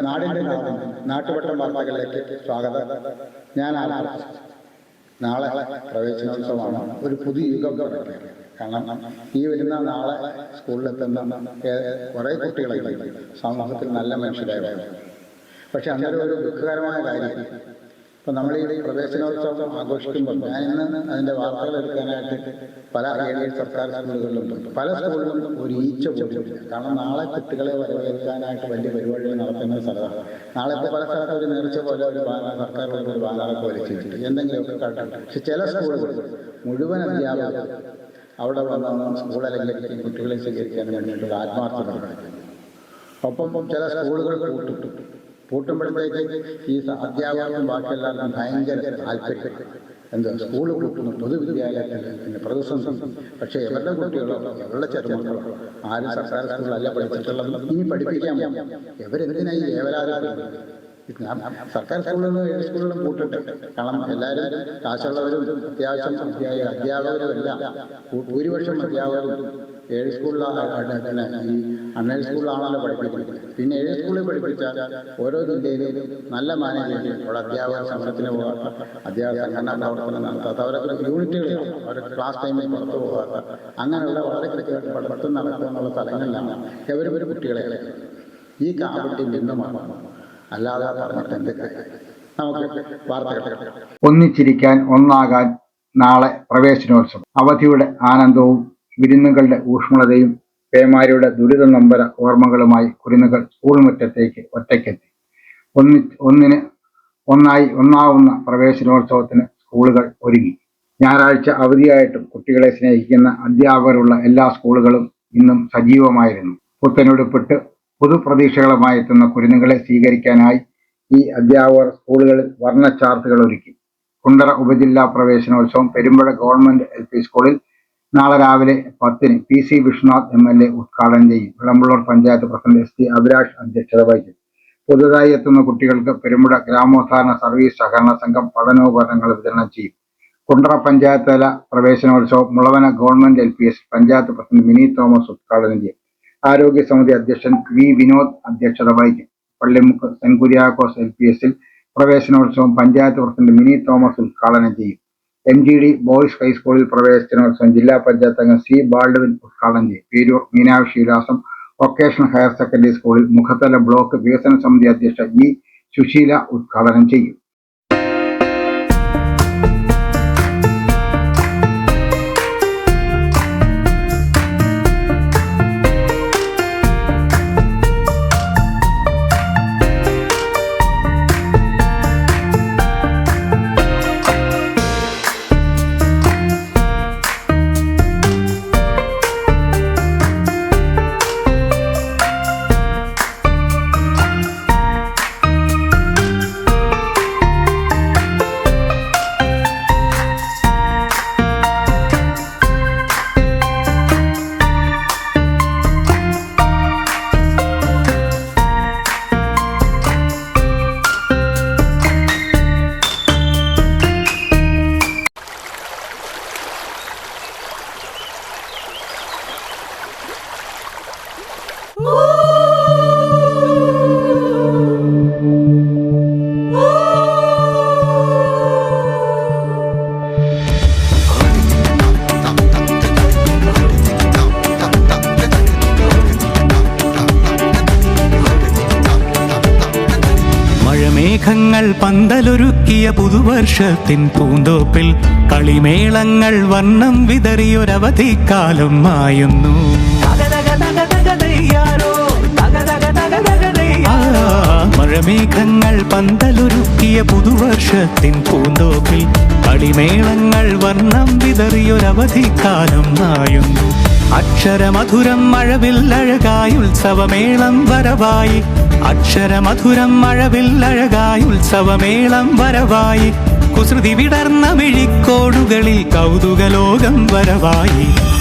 നാടിന്റെ നാടും നാട്ടുപട്ടം വാർത്തകളിലേക്ക് സ്വാഗതം. ഞാൻ ആരാധന നാളെ പ്രവേശനോത്സവമാണ്. ഒരു പുതിയ യുഗം കാരണം ഈ വരുന്ന നാളെ സ്കൂളിലെത്തുന്ന കുറെ കുട്ടികളെ സമൂഹത്തിൽ നല്ല മനുഷ്യരായി പക്ഷെ അന്നേരം ഒരു ദുഃഖകരമായ കാര്യം. ഇപ്പം നമ്മൾ ഈ പ്രവേശനോത്സവം ആഘോഷിക്കുമ്പോൾ ഞാൻ ഇന്ന് അതിന്റെ വാർത്തകൾ എടുക്കാനായിട്ട് പല ഏരിയ സർക്കാർ സ്കൂളുകളിലും പല സ്കൂളുകളിലും ഒരു ഈച്ച പോലും കാരണം നാളെ കുട്ടികളെ വരവേൽക്കാനായിട്ട് വലിയ പരിപാടികൾ നടത്തുന്ന സ്ഥലമാണ്. നാളെ പല സ്ഥലത്തും ഒരു നേർച്ച പോലെ ഒരു സർക്കാർ ഒരു ബാനറൊക്കെ വലിച്ചിട്ടുണ്ട് എന്തെങ്കിലുമൊക്കെ കാട്ടുണ്ട് പക്ഷെ ചില സ്കൂളുകൾ മുഴുവൻ അധ്യാപകർ അവിടെ വന്ന അലങ്കരിക്കുകയും കുട്ടികളെ സ്വീകരിക്കാൻ വേണ്ടിയിട്ടുള്ള ആത്മാർത്ഥത ഒപ്പം ചില സ്കൂളുകൾ പൂട്ടും പൂട്ടുമ്പോഴത്തേക്ക് ഈ അധ്യാപകർക്കും ബാക്കിയെല്ലാവർക്കും ഭയങ്കര താല്പര്യം. എന്താ? സ്കൂൾ പൂട്ടുന്നു പൊതുവിദ്യാലയത്തിൽ പിന്നെ പ്രതിസന്ധി പക്ഷേ ഇവരുടെ കുട്ടികളോ ഇവരുടെ ചെറുമക്കളോ ആരും സർക്കാർ സ്കൂളിലല്ല പഠിച്ചിട്ടുള്ളത്. ഇനി പഠിപ്പിക്കാൻ ഇവരെന്തിനാ ഈ വേവലാതിപ്പെടുന്നത് ഞാൻ സർക്കാർ സ്കൂളിലും ഏത് സ്കൂളിലും പൂട്ടിട്ട് കാരണം എല്ലാവരും കാശുള്ളവരും അത്യാവശ്യം അധ്യാപകരും എല്ലാം. ഭൂരിപക്ഷം അധ്യാപകരും ഏഴ് സ്കൂളിലാണ് ഈ അണ്ണേഴ് സ്കൂളിലാണല്ലോ പഠിപ്പിക്കുന്നത്. പിന്നെ ഏഴ് സ്കൂളിൽ പഠിപ്പിച്ചാൽ ഓരോ ജില്ലയിലും നല്ല മാനേജ്മെന്റ് അവിടെ അധ്യാപക സമരത്തിന് പോകാത്ത അധ്യാപക സംഘടനാ പ്രവർത്തനം നടത്താത്ത അവരൊക്കെ യൂണിറ്റുകൾ അവരുടെ ക്ലാസ് ടൈമിൽ പുറത്തു പോകാത്ത അങ്ങനെയുള്ള വളരെ കൃത്യമായിട്ട് പഠിത്തം നടക്കുന്നുള്ള സ്ഥലങ്ങളിലാണ് ഒരു കുട്ടികളെ ഈ കാപട്യം നിന്ന് മാറണം അല്ലാതെ പറഞ്ഞിട്ട് എന്തൊക്കെ? നമുക്ക് വാർത്തകൾ ഒന്നിച്ചിരിക്കാൻ ഒന്നാകാൻ നാളെ പ്രവേശനോത്സവം. അവധിയുടെ ആനന്ദവും വിരുന്നുകളുടെ ഊഷ്മളതയും പേമാരിയുടെ ദുരിത നമ്പര ഓർമ്മകളുമായി കുരുന്നുകൾ സ്കൂൾ മുറ്റത്തേക്ക് ഒറ്റയ്ക്കെത്തി. ഒന്നി ഒന്നിന് ഒന്നായി ഒന്നാവുന്ന പ്രവേശനോത്സവത്തിന് സ്കൂളുകൾ ഒരുങ്ങി. ഞായറാഴ്ച അവധിയായിട്ടും കുട്ടികളെ സ്നേഹിക്കുന്ന അധ്യാപകരുള്ള എല്ലാ സ്കൂളുകളും ഇന്നും സജീവമായിരുന്നു. പുത്തനുടുപ്പിട്ട് പുതുപ്രതീക്ഷകളുമായി എത്തുന്ന കുരുന്നുകളെ സ്വീകരിക്കാനായി ഈ അധ്യാപകർ സ്കൂളുകളിൽ വർണ ചാർട്ടുകൾ ഒരുക്കി. കുണ്ടറ ഉപജില്ലാ പ്രവേശനോത്സവം പെരുമ്പഴ ഗവൺമെന്റ് എൽ സ്കൂളിൽ നാളെ രാവിലെ പത്തിന് P C Vishwanath M L A ഉദ്ഘാടനം ചെയ്യും. Vilampullur panchayat president S T Abhilash അധ്യക്ഷത വഹിക്കും. പുതുതായി എത്തുന്ന കുട്ടികൾക്ക് പെരുമുട ഗ്രാമോദ്ധാരണ സർവീസ് സഹകരണ സംഘം പഠനോപകരണങ്ങൾ വിതരണം ചെയ്യും. കുണ്ടറ പഞ്ചായത്ത് തല പ്രവേശനോത്സവം Mulavana government L P S panchayat president Mini Thomas ഉദ്ഘാടനം ചെയ്യും. ആരോഗ്യ സമിതി അധ്യക്ഷൻ വി വിനോദ് അധ്യക്ഷത വഹിക്കും. പള്ളിമുക്ക് സെൻകുര്യാക്കോസ് കുര്യാക്കോസ് എൽ പി എസിൽ പ്രവേശനോത്സവം പഞ്ചായത്ത് പ്രസിഡന്റ് മിനി തോമസ് ഉദ്ഘാടനം ചെയ്യും. എം ജി ഡി ബോയ്സ് ഹൈസ്കൂളിൽ പ്രവേശനോത്സവം ജില്ലാ പഞ്ചായത്ത് അംഗം സി ബാൾഡവിൻ ഉദ്ഘാടനം ചെയ്യും പേരൂർ മീനാക്ഷി വിലാസം വൊക്കേഷണൽ ഹയർ സെക്കൻഡറി സ്കൂളിൽ മുഖത്തല ബ്ലോക്ക് വികസന സമിതി അധ്യക്ഷ ഇ സുശീല ഉദ്ഘാടനം ചെയ്യും. പന്തലൊരുക്കിയ പുതുവർഷത്തിൻ പൂന്തോപ്പിൽ കളിമേളങ്ങൾ വർണം വിതറിയൊരവധിക്കാലം മായുന്നു. മഴമേഘങ്ങൾ പന്തലൊരുക്കിയ പുതുവർഷത്തിൻ പൂന്തോപ്പിൽ കളിമേളങ്ങൾ വണ്ണം വിതറിയൊരവധി കാലം മായുന്നു. അക്ഷരമധുരം മഴവിൽ അഴകായി ഉത്സവമേളം വരവായി. അക്ഷരമധുരം മഴവിൽ അഴകായി ഉത്സവമേളം വരവായി. കുസൃതി വിടർന്ന മിഴിക്കോടുകളിൽ കൗതുകലോകം വരവായി.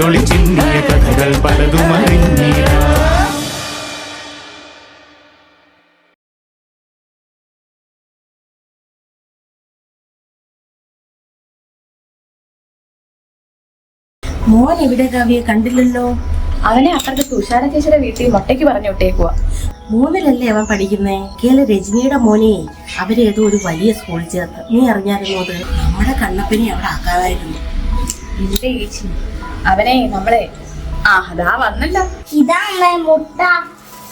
കതിരൊളി ചിന്നിയ കഥകൾ പലതും അറിഞ്ഞിടാം. മോൻ എവിടെ കാവ്യെ? കണ്ടില്ലല്ലോ. അവനെ അപ്പുറത്തെ തുഷാര ചേച്ചിയുടെ വീട്ടിൽ മൊട്ടയ്ക്ക് പറഞ്ഞു വിട്ടേക്കുക മൂന്നിലല്ലേ അവൻ പഠിക്കുന്നേ? കേല രജനിയുടെ മോനെ അവരേതോ ഒരു വലിയ സ്കൂളിൽ ചേർത്ത്. നീ അറിഞ്ഞായിരുന്നു അത്? നമ്മുടെ കണ്ണപ്പിനെ അവിടെ ആക്കാതായിരുന്നു ഇല്ലേ ചേച്ചി? അവനെ നമ്മളെ. ആ അതാ വന്നില്ല. ഇതാ അമ്മേ മുട്ട.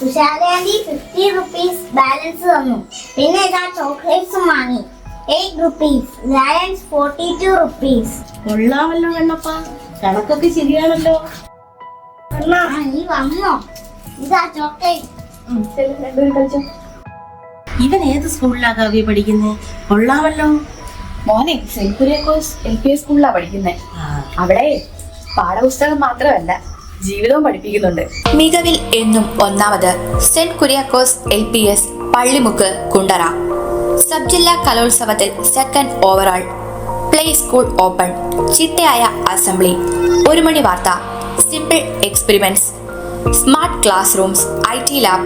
തുഷാരാന്റി ഫിഫ്റ്റി റുപ്പീസ് ബാലൻസ് തന്നു. പിന്നെ ഇതാ ചോക്ലേറ്റ്സും വാങ്ങി. Eight rupees lions forty two rupees കൊള്ളാമല്ലോ കണ്ണപ്പ കണക്കൊക്കെ ശരിയാണല്ലോ. നീ വന്നോ. ഇതാ ചോക്ലേറ്റ് ഇവൻ ഏത് സ്കൂളിലാ കാവ്യ പഠിക്കുന്നേ? കൊള്ളാമല്ലോ. മോനെ സെൽപുരിയ കോഴ്സ് എൽ പി സ്കൂളിലാ പഠിക്കുന്നേ. അവിടെ പാഠപുസ്തകം മാത്രമല്ല ജീവിതവും പഠിപ്പിക്കുന്നുണ്ട്. മികവിൽ എന്നും ഒന്നാമത് saint Kuriakose L P S Pallimukku Kundara. Sub ജില്ലാ കലോത്സവത്തിൽ second overall play school open ചിട്ടയായ അസംബ്ലി ഒരു മണി വാർത്ത. Simple experiments smart class rooms I T lab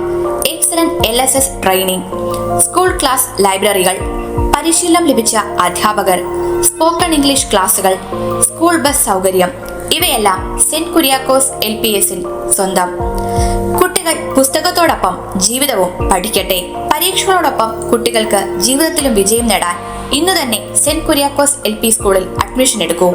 excellent L S S training school class ലൈബ്രറികൾ പരിശീലനം ലഭിച്ച അധ്യാപകർ. സ്പോക്കൺ ഇംഗ്ലീഷ് ക്ലാസുകൾ സ്കൂൾ ബസ് സൗകര്യം. ഇവയെല്ലാം സെന്റ് കുര്യാക്കോസ് എൽ പി എസിൽ സ്വന്തം. കുട്ടികൾ പുസ്തകത്തോടൊപ്പം ജീവിതവും പഠിക്കട്ടെ. പരീക്ഷകളോടൊപ്പം കുട്ടികൾക്ക് ജീവിതത്തിലും വിജയം നേടാൻ ഇന്ന് തന്നെ സെന്റ് കുര്യാക്കോസ് എൽ പി സ്കൂളിൽ അഡ്മിഷൻ എടുക്കൂ.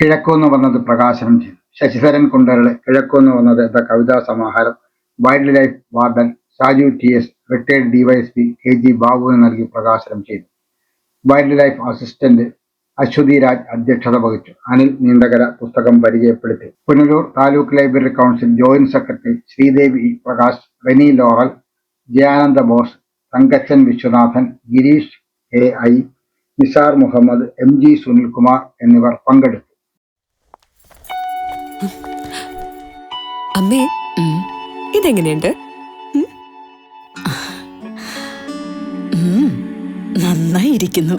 കിഴക്കോന്ന് വന്നത് പ്രകാശനം ചെയ്തു. ശശിധരൻ കുണ്ടരുടെ കിഴക്കോന്ന് വന്നത് എന്ന കവിതാ സമാഹാരം. Wildlife warden Shaju T S retired DYSP K G ബാബുവിന് നൽകി പ്രകാശനം ചെയ്തു. Wild life assistant Aswathi Raj അധ്യക്ഷത വഹിച്ചു. അനിൽ നീണ്ടകര പുസ്തകം പരിചയപ്പെടുത്തി. Punalur taluk library council joint secretary Sreedevi Prakash Reni Laurel Jayananda Bose Thankachan Viswanathan Gireesh A I Nisar Muhammad M G Sunilkumar എന്നിവർ പങ്കെടുത്തു. അമ്മേ ഇതെങ്ങനെയുണ്ട്? നന്നായിരിക്കുന്നു.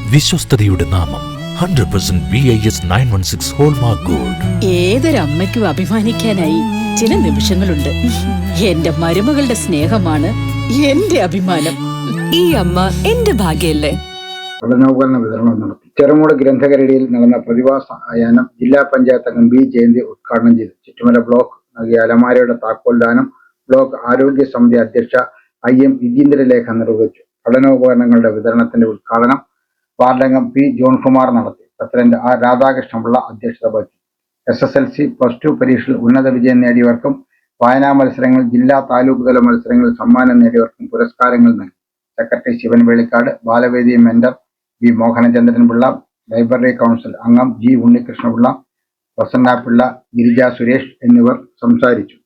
വിശ്വസ്തതയുടെ നാമം. Hundred percent V I S nine one six hallmark gold ഏതൊരമ്മയ്ക്കും അഭിമാനിക്കാനായി ചില നിമിഷങ്ങളുണ്ട്. എന്റെ മരുമകളുടെ സ്നേഹമാണ് എന്റെ അഭിമാനം. ഈ അമ്മ എന്റെ ഭാഗ്യല്ലേ? പഠനോപകരണ വിതരണം നടത്തി. ചെറുമൂട് ഗ്രന്ഥകരടിയിൽ നടന്ന പ്രതിഭാസ ആയാനം ജില്ലാ പഞ്ചായത്ത് അംഗം ബി ജയന്തി ഉദ്ഘാടനം ചെയ്തു. ചുറ്റുമല ബ്ലോക്ക് നൽകിയ അലമാരയുടെ താക്കോൽ ദാനം ബ്ലോക്ക് ആരോഗ്യ സമിതി അധ്യക്ഷ ഐ എം വിജീന്ദ്രലേഖ നിർവഹിച്ചു. പഠനോപകരണങ്ങളുടെ വിതരണത്തിന്റെ ഉദ്ഘാടനം വാർഡംഗം പി ജോൺകുമാർ നടത്തി. പ്രസിഡന്റ് ആർ രാധാകൃഷ്ണപിള്ള അധ്യക്ഷത വഹിച്ചു. S S L C plus two പരീക്ഷയിൽ ഉന്നത വിജയം നേടിയവർക്കും വായനാ മത്സരങ്ങൾ ജില്ലാ താലൂക്ക് തല മത്സരങ്ങളിൽ സമ്മാനം നേടിയവർക്കും പുരസ്കാരങ്ങൾ നൽകി. Secretary Sivan Velikkad Balavedi mentor V Mohanachandran Pillai library council അംഗം ജി ഉണ്ണികൃഷ്ണപിള്ള പ്രസന്ന പിള്ള ഗിരിജ സുരേഷ് എന്നിവർ സംസാരിച്ചു.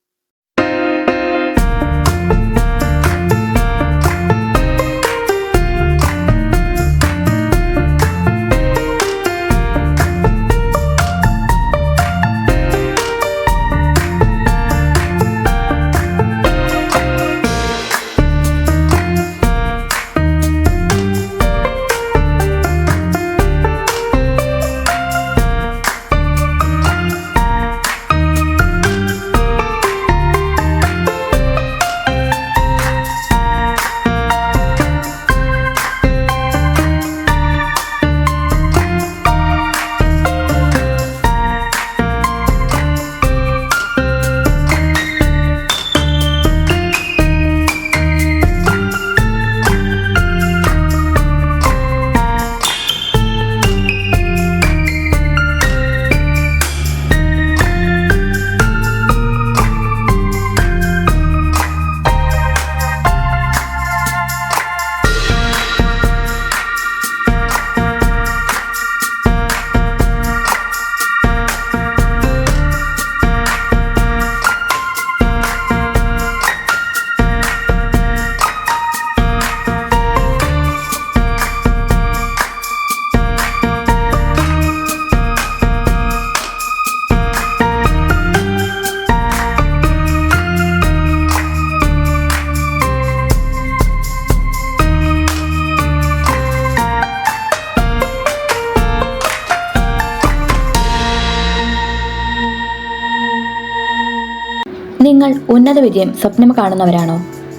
ഉന്നത വിജയം സ്വപ്നം കാണുന്നവരാണോ?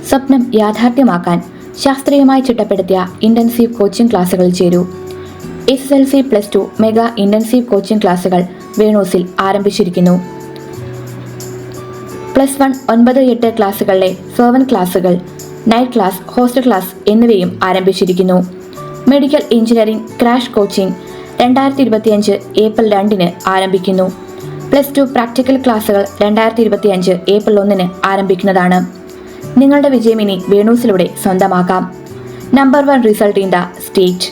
സ്വപ്നം യാഥാർത്ഥ്യമാക്കാൻ ശാസ്ത്രീയമായി ചിട്ടപ്പെടുത്തിയ ഇന്റൻസീവ് കോച്ചിംഗ് ക്ലാസുകളിൽ ചേരൂ. S S L C plus two mega intensive coaching ക്ലാസുകൾ വേണൂസിൽ ആരംഭിച്ചിരിക്കുന്നു. പ്ലസ് വൺ ഒൻപത് എട്ട് ക്ലാസുകളിലെ സെവൻ ക്ലാസുകൾ നൈറ്റ് ക്ലാസ് ഹോസ്റ്റൽ ക്ലാസ് എന്നിവയും ആരംഭിച്ചിരിക്കുന്നു. മെഡിക്കൽ എഞ്ചിനീയറിംഗ് ക്രാഷ് കോച്ചിംഗ് രണ്ടായിരത്തി ഇരുപത്തിയഞ്ച് ഏപ്രിൽ രണ്ടിന് ആരംഭിക്കുന്നു. പ്ലസ് ടു പ്രാക്ടിക്കൽ ക്ലാസുകൾ രണ്ടായിരത്തി ഇരുപത്തി അഞ്ച് ഏപ്രിൽ ഒന്നിന് ആരംഭിക്കുന്നതാണ്. നിങ്ങളുടെ വിജയം ഇനി വേണൂസിലൂടെ സ്വന്തമാക്കാം. Number one result in the state.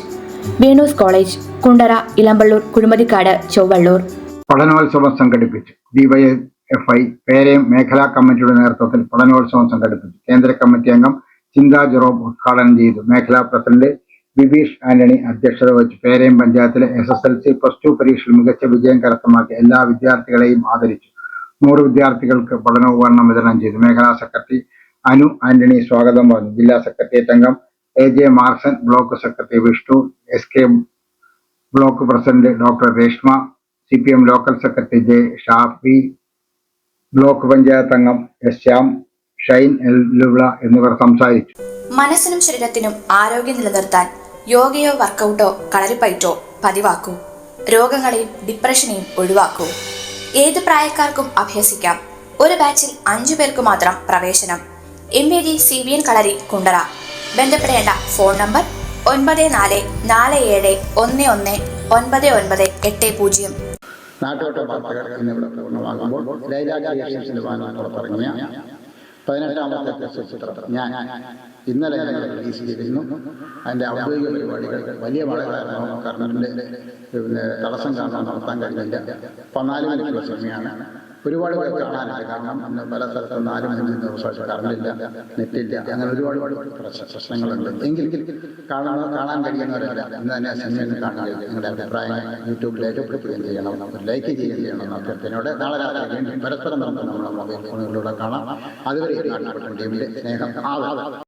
Venus college Kundara Elampalloor Kuzhumathikkad Chowallur. പഠനോത്സവം സംഘടിപ്പിച്ചു. ഡിവൈഎഫ്ഐ പേരയം മേഖലാ കമ്മിറ്റിയുടെ നേതൃത്വത്തിൽ പഠനോത്സവം സംഘടിപ്പിച്ചു. കേന്ദ്ര കമ്മിറ്റി അംഗം ചിന്താ ജെറോബ് ഉദ്ഘാടനം ചെയ്തു. മേഖലാ പ്രസിഡന്റ് ബിബീഷ് ആന്റണി അധ്യക്ഷത വഹിച്ചു. പേരയം പഞ്ചായത്തിലെ S S L C plus two പരീക്ഷയിൽ മികച്ച വിജയം കരസ്ഥമാക്കിയ എല്ലാ വിദ്യാർത്ഥികളെയും ആദരിച്ചു. നൂറ് വിദ്യാർത്ഥികൾക്ക് പഠനോപകരണം വിതരണം ചെയ്തു. മേഖലാ സെക്രട്ടറി അനു ആന്റണി സ്വാഗതം പറഞ്ഞു. ജില്ലാ സെക്രട്ടേറിയറ്റ് അംഗം A J Marson block secretary Vishnu S K block president doctor Reshma C P M local secretary J Shafi block panchayat അംഗം എസ് ശ്യാം ഷൈൻ എൽ എന്നിവർ സംസാരിച്ചു. മനസ്സിനും ശരീരത്തിനും ആരോഗ്യം നിലനിർത്താൻ യോഗയോ വർക്കൗട്ടോ കളരിപ്പയറ്റോ പതിവാക്കൂ. രോഗങ്ങളെയും ഡിപ്രഷനെയും ഒഴിവാക്കൂ. ഏത് പ്രായക്കാർക്കും അഭ്യസിക്കാം. ഒരു ബാച്ചിൽ അഞ്ചു പേർക്ക് മാത്രം പ്രവേശനം. M A G C B N kalari Kundara. ബന്ധപ്പെടേണ്ട ഫോൺ നമ്പർ ഒൻപത് നാല് നാല് ഏഴ് ഒന്ന് ഒന്ന് ഒൻപത് ഒൻപത് എട്ട് പൂജ്യം. നാട്ടോട്ട പൂർണമാകുമ്പോൾ പതിനെട്ടാമത്തെ ചിത്രം. ഞാൻ ഇന്നലെ ഞങ്ങൾ റിലീസ് ചെയ്തിരുന്നു. അതിന്റെ ഔദ്യോഗിക പരിപാടികൾ വലിയ മഴകളായിരുന്നു കർണറിന്റെ തടസ്സം കാരണം നടത്താൻ കഴിഞ്ഞില്ല. പതിനാല് മണിക്കുള്ള സിനിമയാണ്. ഒരുപാട് പേർ കാണാനായി കാരണം പല സ്ഥലത്തും നാല് മൂന്ന് ദിവസമായിട്ട് കറണ്ടില്ല നെറ്റില്ല അങ്ങനെ ഒരുപാട് പ്രശ്ന- പ്രശ്നങ്ങളുണ്ട്. എങ്കിൽ കാണുന്ന കാണാൻ കഴിയുന്നവരല്ല. ഇന്ന് തന്നെ സിനിമയിൽ കാണുകയും നിങ്ങളുടെ അഭിപ്രായങ്ങൾ യൂട്യൂബിൽ രേഖപ്പെടുത്തുകയും ചെയ്യണം. ലൈക്ക് ചെയ്യുകയും ചെയ്യണം. അഭ്യർത്ഥനയോടെ നാളെ രാത്രി പരസ്പരം നമുക്ക് നമ്മുടെ മൊബൈൽ ഫോണുകളിലൂടെ കാണാം. അതുവരെ നാട്ടുപെട്ട ടീമിന്റെ സ്നേഹം ആവാം